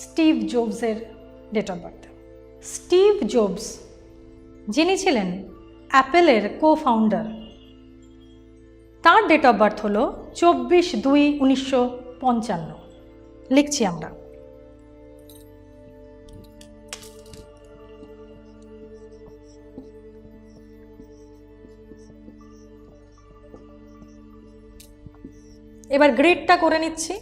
Steve জোবসের date of birth. Steve Jobs, যিনি ছিলেন অ্যাপেলের কো ফাউন্ডার তার ডেট অফ বার্থ হলো চব্বিশ দুই উনিশশো পঞ্চান্ন। লিখছি আমরা। এবার গ্রেডটা করে নিচ্ছি।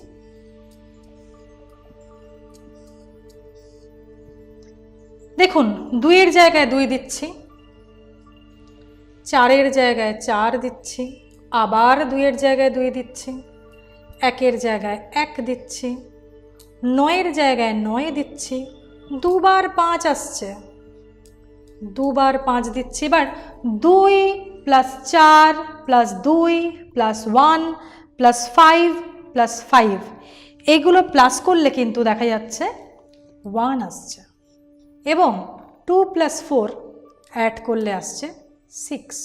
দেখুন, দুইয়ের জায়গায় দুই দিচ্ছি, চারের জায়গায় চার দিচ্ছি, আবার দুইয়ের জায়গায় দুই দিচ্ছি, একের জায়গায় এক দিচ্ছি, নয়ের জায়গায় নয় দিচ্ছি, দুবার পাঁচ আসছে, দুবার পাঁচ দিচ্ছি, এবার দুই প্লাস চার প্লাস দুই plus one plus five plus five এগুলো প্লাস করলে কিন্তু দেখা যাচ্ছে ওয়ান আসছে। এবং টু প্লাস ফোর অ্যাড করলে আসছে সিক্স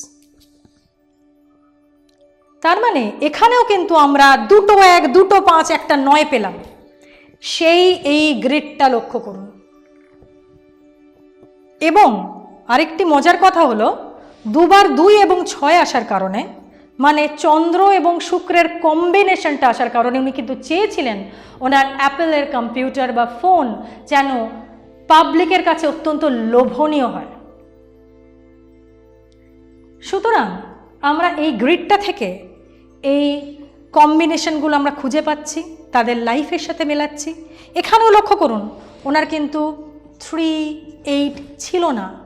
তার মানে এখানেও কিন্তু আমরা দুটো এক, দুটো পাঁচ, একটা নয় পেলাম। সেই এই গ্রিডটা লক্ষ্য করুন। এবং আরেকটি মজার কথা হলো, দুবার দুই এবং ছয় আসার কারণে মানে চন্দ্র এবং শুক্রের কম্বিনেশনটা আসার কারণে উনি কিন্তু চেয়েছিলেন ওনার অ্যাপেলের কম্পিউটার বা ফোন যেন পাবলিকের কাছে অত্যন্ত লোভনীয় হয়। সুতরাং আমরা এই গ্রিডটা থেকে এই কম্বিনেশনগুলো আমরা খুঁজে পাচ্ছি, তাদের লাইফের সাথে মেলাচ্ছি। এখানেও লক্ষ্য করুন, ওনার কিন্তু থ্রি এইট ছিল না।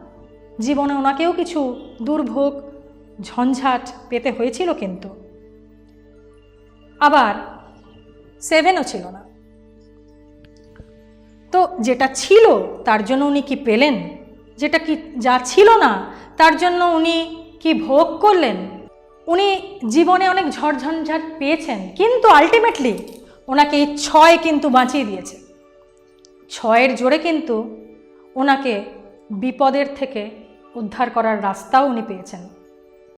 জীবনে ওনাকেও কিছু দুর্ভোগ, ঝঞ্ঝাট পেতে হয়েছিল কিন্তু। আবার সেভেনও ছিল না। তো যেটা ছিল, তার জন্য উনি কি পেলেন? যেটা কি যা ছিল না, তার জন্য উনি কি ভোগ করলেন? উনি জীবনে অনেক ঝড়ঝঞ্ঝাট পেয়েছেন, কিন্তু আলটিমেটলি ওনাকে এই ছয় কিন্তু বাঁচিয়ে দিয়েছে। ছয়ের জোরে কিন্তু ওনাকে বিপদের থেকে উদ্ধার করার রাস্তাও উনি পেয়েছেন।